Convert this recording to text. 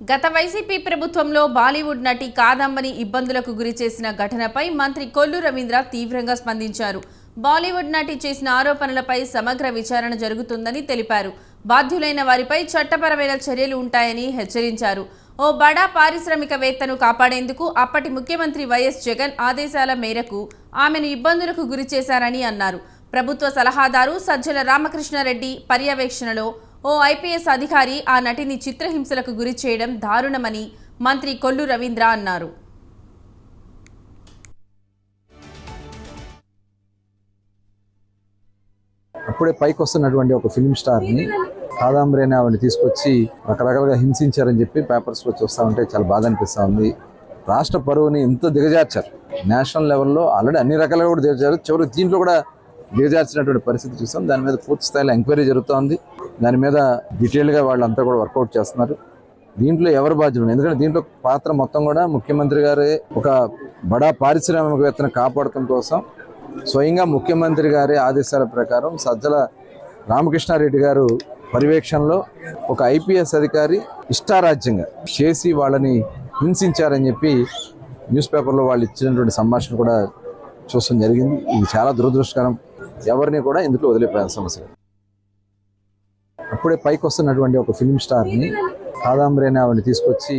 గత వైసీపీ ప్రభుత్వంలో బాలీవుడ్ నటి కాదంబని ఇబ్బందులకు గురి చేసిన ఘటనపై మంత్రి కొల్లు రవీంద్ర తీవ్రంగా స్పందించారు. బాలీవుడ్ నటి చేసిన ఆరోపణలపై సమగ్ర విచారణ జరుగుతుందని తెలిపారు. బాధ్యులైన వారిపై చట్టపరమైన చర్యలు ఉంటాయని హెచ్చరించారు. ఓ బడా పారిశ్రామికవేత్తను కాపాడేందుకు అప్పటి ముఖ్యమంత్రి వైఎస్ జగన్ ఆదేశాల మేరకు ఆమెను ఇబ్బందులకు గురి చేశారని అన్నారు. ప్రభుత్వ సలహాదారు సజ్జల రామకృష్ణారెడ్డి పర్యవేక్షణలో ఓ ఐపీఎస్ అధికారి ఆ నటిని చిత్రహింసలకు గురి చేయడం దారుణమని మంత్రి కొల్లు రవీంద్ర అన్నారు. అప్పుడే పైకి వస్తున్నటువంటి ఒక ఫిలిం స్టార్ని కాదాంబరి అనే ఆవిడని తీసుకొచ్చి రకరకాలుగా హింసించారని చెప్పి పేపర్స్లో చూస్తూ ఉంటే చాలా బాధ అనిపిస్తూ ఉంది. రాష్ట్ర పరువుని ఎంత దిగజార్చారు. నేషనల్ లెవెల్లో ఆల్రెడీ అన్ని రకాలుగా కూడా దిగజారు. చివరికి దీంట్లో కూడా దిగజార్చినటువంటి పరిస్థితి చూసాం. దాని మీద పూర్తి స్థాయిలో ఎంక్వైరీ జరుగుతోంది దాని మీద డీటెయిల్గా వాళ్ళంతా కూడా వర్కౌట్ చేస్తున్నారు. దీంట్లో ఎవరు బాధ్యులు? ఎందుకంటే దీంట్లో పాత్ర మొత్తం కూడా ముఖ్యమంత్రి గారే ఒక బడా పారిశ్రామికవేత్తను కాపాడటం కోసం స్వయంగా ముఖ్యమంత్రి గారి ఆదేశాల ప్రకారం సజ్జల రామకృష్ణారెడ్డి గారు పర్యవేక్షణలో ఒక ఐపీఎస్ అధికారి ఇష్టారాజ్యంగా చేసి వాళ్ళని హింసించారని చెప్పి న్యూస్ పేపర్లో వాళ్ళు ఇచ్చినటువంటి సంభాషణ కూడా చూడడం జరిగింది. ఇది చాలా దురదృష్టకరం. ఎవరిని కూడా ఇందులో వదిలిపోయే సమస్య అప్పుడే పైకి వస్తున్నటువంటి ఒక ఫిల్మ్ స్టార్ని కాదాంబరి అనే ఆవిడని తీసుకొచ్చి